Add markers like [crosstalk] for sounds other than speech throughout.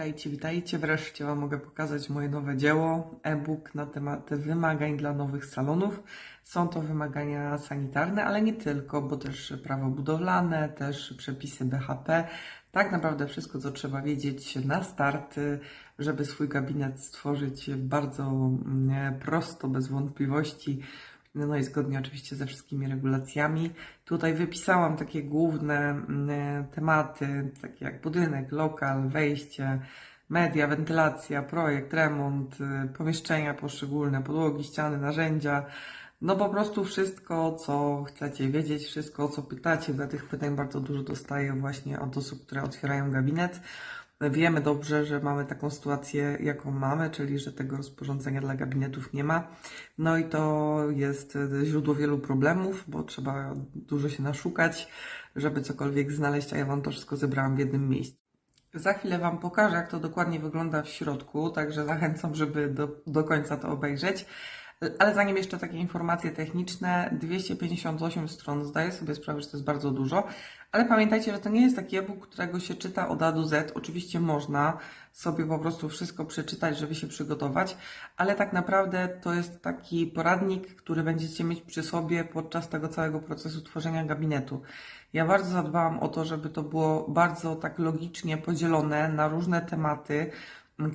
Witajcie, witajcie. Wreszcie Wam mogę pokazać moje nowe dzieło, e-book na temat wymagań dla nowych salonów. Są to wymagania sanitarne, ale nie tylko, bo też prawo budowlane, też przepisy BHP. Tak naprawdę wszystko, co trzeba wiedzieć na start, żeby swój gabinet stworzyć bardzo mm, prosto, bez wątpliwości. No i zgodnie oczywiście ze wszystkimi regulacjami. Tutaj wypisałam takie główne mm, tematy, takie jak budynek, lokal, wejście, media, wentylacja, projekt, remont, y, pomieszczenia poszczególne, podłogi, ściany, narzędzia. No po prostu wszystko, co chcecie wiedzieć, wszystko, o co pytacie, bo ja tych pytań bardzo dużo dostaję właśnie od osób, które otwierają gabinet. Wiemy dobrze, że mamy taką sytuację, jaką mamy, czyli że tego rozporządzenia dla gabinetów nie ma. No i to jest źródło wielu problemów, bo trzeba dużo się naszukać, żeby cokolwiek znaleźć, a ja Wam to wszystko zebrałam w jednym miejscu. Za chwilę Wam pokażę, jak to dokładnie wygląda w środku, także zachęcam, żeby do, do końca to obejrzeć. Ale zanim jeszcze takie informacje techniczne, 258 stron, zdaję sobie sprawę, że to jest bardzo dużo, ale pamiętajcie, że to nie jest taki e-book, którego się czyta od A do Z. Oczywiście można sobie po prostu wszystko przeczytać, żeby się przygotować, ale tak naprawdę to jest taki poradnik, który będziecie mieć przy sobie podczas tego całego procesu tworzenia gabinetu. Ja bardzo zadbałam o to, żeby to było bardzo tak logicznie podzielone na różne tematy,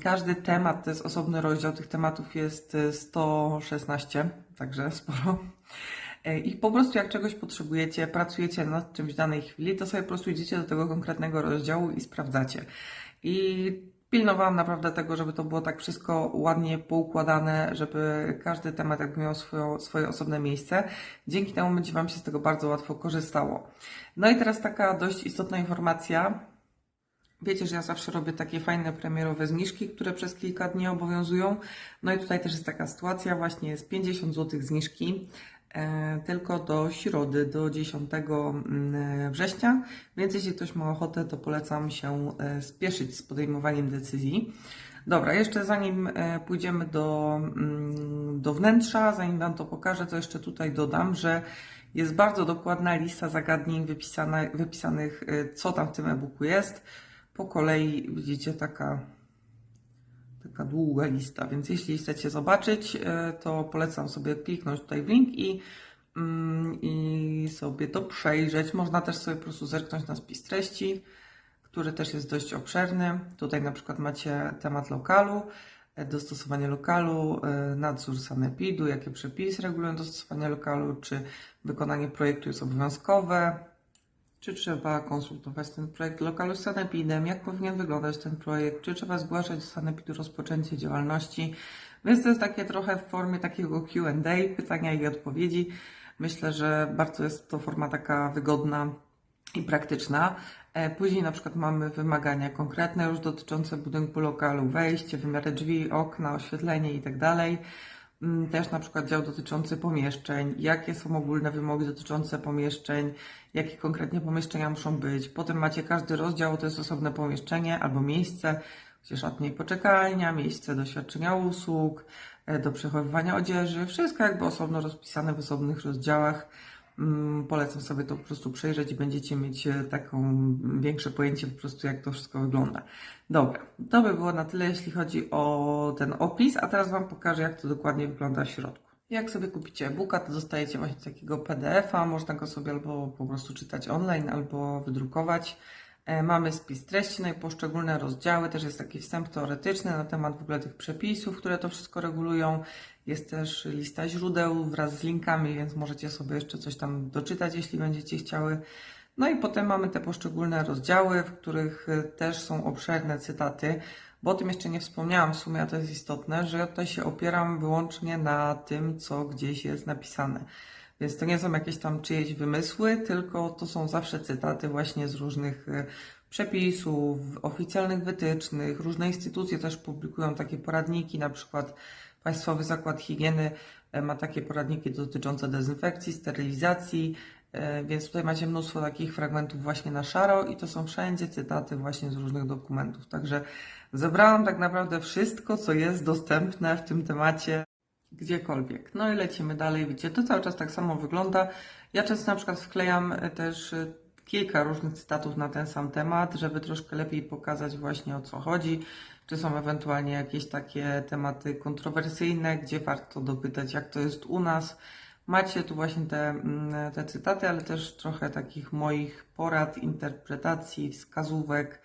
każdy temat to jest osobny rozdział, tych tematów jest e, 116, także sporo. E, I po prostu jak czegoś potrzebujecie, pracujecie nad czymś w danej chwili, to sobie po prostu idziecie do tego konkretnego rozdziału i sprawdzacie. I pilnowałam naprawdę tego, żeby to było tak wszystko ładnie poukładane, żeby każdy temat jakby miał swoją, swoje osobne miejsce. Dzięki temu będzie Wam się z tego bardzo łatwo korzystało. No i teraz taka dość istotna informacja. Wiecie, że ja zawsze robię takie fajne premierowe zniżki, które przez kilka dni obowiązują. No i tutaj też jest taka sytuacja, właśnie jest 50 zł zniżki, e, tylko do środy, do 10 mm, września. Więc jeśli ktoś ma ochotę, to polecam się e, spieszyć z podejmowaniem decyzji. Dobra, jeszcze zanim e, pójdziemy do, mm, do wnętrza, zanim Wam to pokażę, to jeszcze tutaj dodam, że jest bardzo dokładna lista zagadnień wypisana, wypisanych, co tam w tym e-booku jest po kolei widzicie taka, taka długa lista, więc jeśli chcecie zobaczyć, e, to polecam sobie kliknąć tutaj w link i, mm, i sobie to przejrzeć. Można też sobie po prostu zerknąć na spis treści, który też jest dość obszerny. Tutaj na przykład macie temat lokalu, e, dostosowanie lokalu, e, nadzór sanepidu, jakie przepisy regulują dostosowanie lokalu, czy wykonanie projektu jest obowiązkowe, czy trzeba konsultować ten projekt lokalu z Sanepidem? Jak powinien wyglądać ten projekt? Czy trzeba zgłaszać Sanepidu rozpoczęcie działalności? Więc to jest takie trochę w formie takiego Q&A, pytania i odpowiedzi. Myślę, że bardzo jest to forma taka wygodna i praktyczna. E, Później na przykład mamy wymagania konkretne już dotyczące budynku lokalu, wejście, wymiary drzwi, okna, oświetlenie itd. Mm, Też na przykład dział dotyczący pomieszczeń, jakie są ogólne wymogi dotyczące pomieszczeń, jakie konkretnie pomieszczenia muszą być. Potem macie każdy rozdział, to jest osobne pomieszczenie albo miejsce, gdzie szatnie i poczekalnia, miejsce do świadczenia usług, e, do przechowywania odzieży, wszystko jakby osobno rozpisane w osobnych rozdziałach. Mm, Polecam sobie to po prostu przejrzeć i będziecie mieć e, taką większe pojęcie po prostu jak to wszystko wygląda. Dobra, to by było na tyle jeśli chodzi o ten opis, a teraz Wam pokażę jak to dokładnie wygląda w środku. Jak sobie kupicie e-booka, to dostajecie właśnie takiego PDF-a, można go sobie albo po prostu czytać online, albo wydrukować. E, Mamy spis treści, no i poszczególne rozdziały, też jest taki wstęp teoretyczny na temat w ogóle tych przepisów, które to wszystko regulują. Jest też lista źródeł wraz z linkami, więc możecie sobie jeszcze coś tam doczytać, jeśli będziecie chciały. No i potem mamy te poszczególne rozdziały, w których e, też są obszerne cytaty, bo o tym jeszcze nie wspomniałam w sumie, a to jest istotne, że ja tutaj się opieram wyłącznie na tym, co gdzieś jest napisane. Więc to nie są jakieś tam czyjeś wymysły, tylko to są zawsze cytaty właśnie z różnych e, przepisów, oficjalnych wytycznych. Różne instytucje też publikują takie poradniki, na przykład Państwowy Zakład Higieny e, ma takie poradniki dotyczące dezynfekcji, sterylizacji, e, więc tutaj macie mnóstwo takich fragmentów właśnie na szaro i to są wszędzie cytaty właśnie z różnych dokumentów. Także zebrałam tak naprawdę wszystko, co jest dostępne w tym temacie gdziekolwiek. No i lecimy dalej. Widzicie, to cały czas tak samo wygląda. Ja często na przykład wklejam e, też e, kilka różnych cytatów na ten sam temat, żeby troszkę lepiej pokazać właśnie o co chodzi. Czy są ewentualnie jakieś takie tematy kontrowersyjne, gdzie warto dopytać, jak to jest u nas. Macie tu właśnie te, mm, te cytaty, ale też trochę takich moich porad, interpretacji, wskazówek,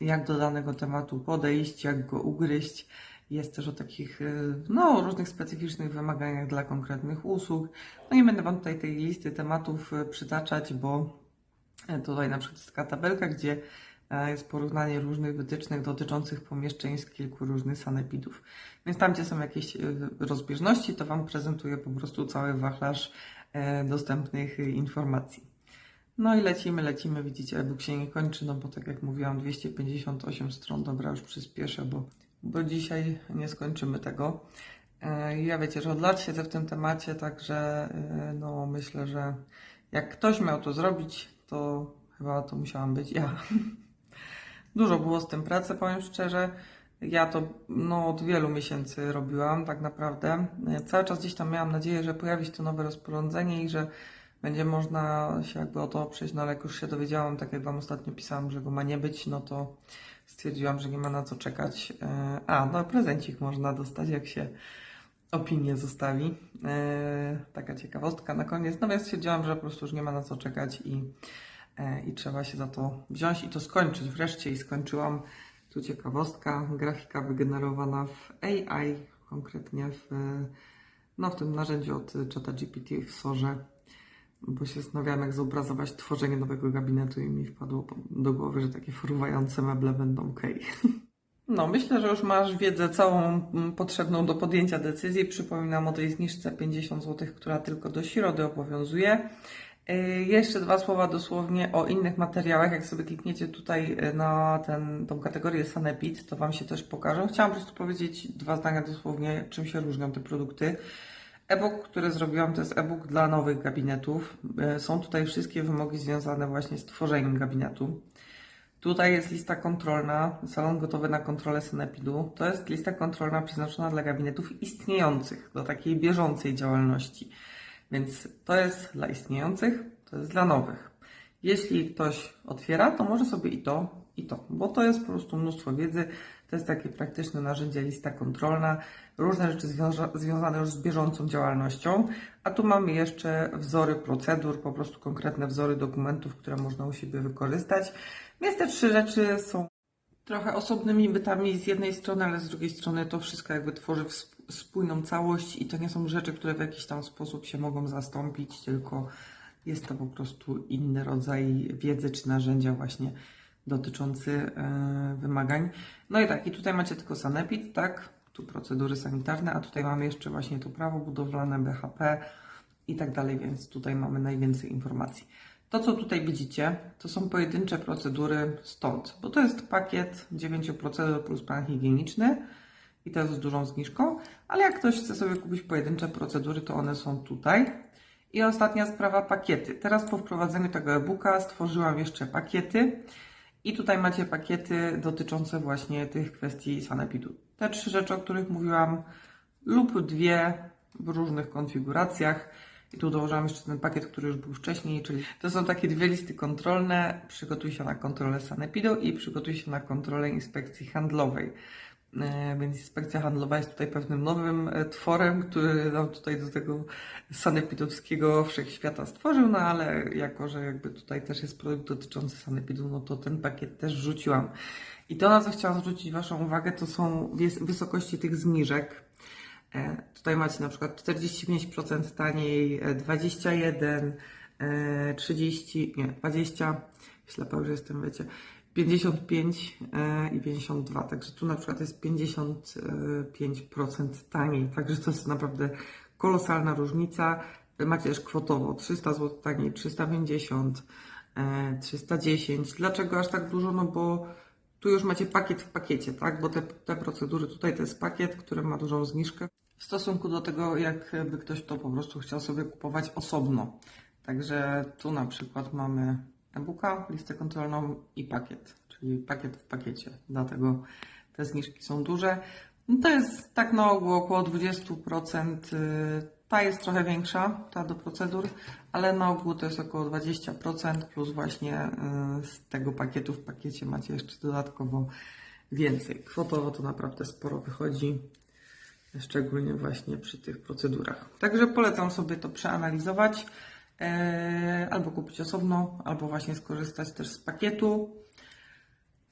jak do danego tematu podejść, jak go ugryźć. Jest też o takich y, no, różnych specyficznych wymaganiach dla konkretnych usług. No nie będę Wam tutaj tej listy tematów y, przytaczać, bo y, tutaj na przykład jest taka tabelka, gdzie e, jest porównanie różnych wytycznych dotyczących pomieszczeń z kilku różnych sanepidów. Więc tam, gdzie są jakieś rozbieżności, to Wam prezentuję po prostu cały wachlarz e, dostępnych informacji. No i lecimy, lecimy. Widzicie, e-book się nie kończy, no bo tak jak mówiłam, 258 stron. Dobra, już przyspieszę, bo, bo dzisiaj nie skończymy tego. E, Ja wiecie, że od lat siedzę w tym temacie, także e, no myślę, że jak ktoś miał to zrobić, to chyba to musiałam być ja. [laughs] Dużo było z tym pracy, powiem szczerze. Ja to no, od wielu miesięcy robiłam, tak naprawdę. E, Cały czas gdzieś tam miałam nadzieję, że pojawi się to nowe rozporządzenie i że będzie można się jakby o to oprzeć, no ale jak już się dowiedziałam, tak jak Wam ostatnio pisałam, że go ma nie być, no to stwierdziłam, że nie ma na co czekać. E, A, no prezencik można dostać, jak się opinię zostawi. E, Taka ciekawostka na koniec. Więc stwierdziłam, że po prostu już nie ma na co czekać i, e, i trzeba się za to wziąć i to skończyć wreszcie i skończyłam. Tu ciekawostka, grafika wygenerowana w AI, konkretnie w, no, w tym narzędziu od ChatGPT w Sorze bo się zastanawiałam, jak zobrazować tworzenie nowego gabinetu i mi wpadło do głowy, że takie fruwające meble będą ok. [laughs] No, myślę, że już masz wiedzę całą potrzebną do podjęcia decyzji. Przypominam o tej zniżce 50 zł, która tylko do środy obowiązuje. Yy, Jeszcze dwa słowa dosłownie o innych materiałach. Jak sobie klikniecie tutaj yy, na ten, tą kategorię Sanepid, to Wam się też pokażę. Chciałam po prostu powiedzieć dwa zdania dosłownie, czym się różnią te produkty. E-book, który zrobiłam, to jest e-book dla nowych gabinetów. E, Są tutaj wszystkie wymogi związane właśnie z tworzeniem gabinetu. Tutaj jest lista kontrolna, salon gotowy na kontrolę Synepidu. To jest lista kontrolna przeznaczona dla gabinetów istniejących, do takiej bieżącej działalności. Więc to jest dla istniejących, to jest dla nowych. Jeśli ktoś otwiera, to może sobie i to, i to, bo to jest po prostu mnóstwo wiedzy. To jest takie praktyczne narzędzie, lista kontrolna, różne rzeczy związa- związane już z bieżącą działalnością. A tu mamy jeszcze wzory procedur, po prostu konkretne wzory dokumentów, które można u siebie wykorzystać. Więc te trzy rzeczy są trochę osobnymi bytami z jednej strony, ale z drugiej strony to wszystko jakby tworzy spójną całość i to nie są rzeczy, które w jakiś tam sposób się mogą zastąpić, tylko jest to po prostu inny rodzaj wiedzy czy narzędzia właśnie dotyczący e, wymagań. No i tak, i tutaj macie tylko sanepid, tak? Tu procedury sanitarne, a tutaj mamy jeszcze właśnie to prawo budowlane, BHP i tak dalej, więc tutaj mamy najwięcej informacji. To, co tutaj widzicie, to są pojedyncze procedury stąd, bo to jest pakiet 9 procedur plus plan higieniczny i to jest z dużą zniżką, ale jak ktoś chce sobie kupić pojedyncze procedury, to one są tutaj. I ostatnia sprawa, pakiety. Teraz po wprowadzeniu tego e-booka stworzyłam jeszcze pakiety i tutaj macie pakiety dotyczące właśnie tych kwestii sanepidu. Te trzy rzeczy, o których mówiłam, lub dwie w różnych konfiguracjach. I tu dołożyłam jeszcze ten pakiet, który już był wcześniej, czyli to są takie dwie listy kontrolne. Przygotuj się na kontrolę sanepidu i przygotuj się na kontrolę inspekcji handlowej. E, Więc inspekcja handlowa jest tutaj pewnym nowym e, tworem, który nam tutaj do tego sanepidowskiego wszechświata stworzył, no ale jako, że jakby tutaj też jest produkt dotyczący sanepidu, no to ten pakiet też rzuciłam. I to, na co chciałam zwrócić Waszą uwagę, to są wysokości tych zniżek. E, Tutaj macie na przykład 45% taniej, e, 21, e, 30, nie, 20, ślepa już jestem, wiecie, 55 e, i 52, także tu na przykład jest 55% taniej, także to jest naprawdę kolosalna różnica. Macie też kwotowo 300 zł taniej, 350, e, 310. Dlaczego aż tak dużo? No bo tu już macie pakiet w pakiecie, tak? Bo te, te procedury tutaj to jest pakiet, który ma dużą zniżkę w stosunku do tego, jakby ktoś to po prostu chciał sobie kupować osobno. Także tu na przykład mamy e-booka, listę kontrolną i pakiet, czyli pakiet w pakiecie. Dlatego te zniżki są duże. No to jest tak na ogół około 20% y, Ta jest trochę większa, ta do procedur, ale na ogół to jest około 20% plus właśnie y, z tego pakietu w pakiecie macie jeszcze dodatkowo więcej. Kwotowo to naprawdę sporo wychodzi, szczególnie właśnie przy tych procedurach. Także polecam sobie to przeanalizować, albo kupić osobno, albo właśnie skorzystać też z pakietu.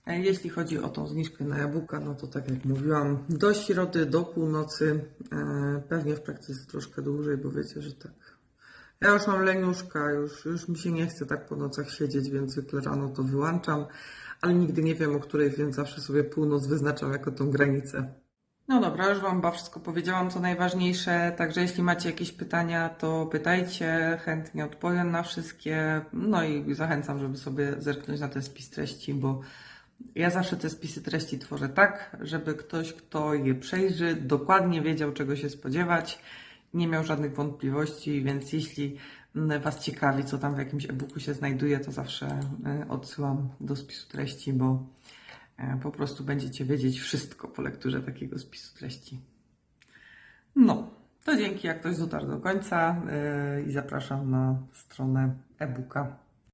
E, Jeśli chodzi o tą zniżkę na jabłka, no to tak jak mówiłam, do środy, do północy, e, pewnie w praktyce troszkę dłużej, bo wiecie, że tak. Ja już mam leniuszka, już, już mi się nie chce tak po nocach siedzieć, więc zwykle rano to wyłączam, ale nigdy nie wiem o której, więc zawsze sobie północ wyznaczam jako tą granicę. No dobra, już Wam chyba wszystko powiedziałam, co najważniejsze, także jeśli macie jakieś pytania, to pytajcie, chętnie odpowiem na wszystkie, no i zachęcam, żeby sobie zerknąć na ten spis treści, bo ja zawsze te spisy treści tworzę tak, żeby ktoś, kto je przejrzy, dokładnie wiedział, czego się spodziewać, nie miał żadnych wątpliwości, więc jeśli mm, Was ciekawi, co tam w jakimś e-booku się znajduje, to zawsze e, odsyłam do spisu treści, bo po prostu będziecie wiedzieć wszystko po lekturze takiego spisu treści. No, to dzięki, jak ktoś dotarł do końca e, i zapraszam na stronę e-booka.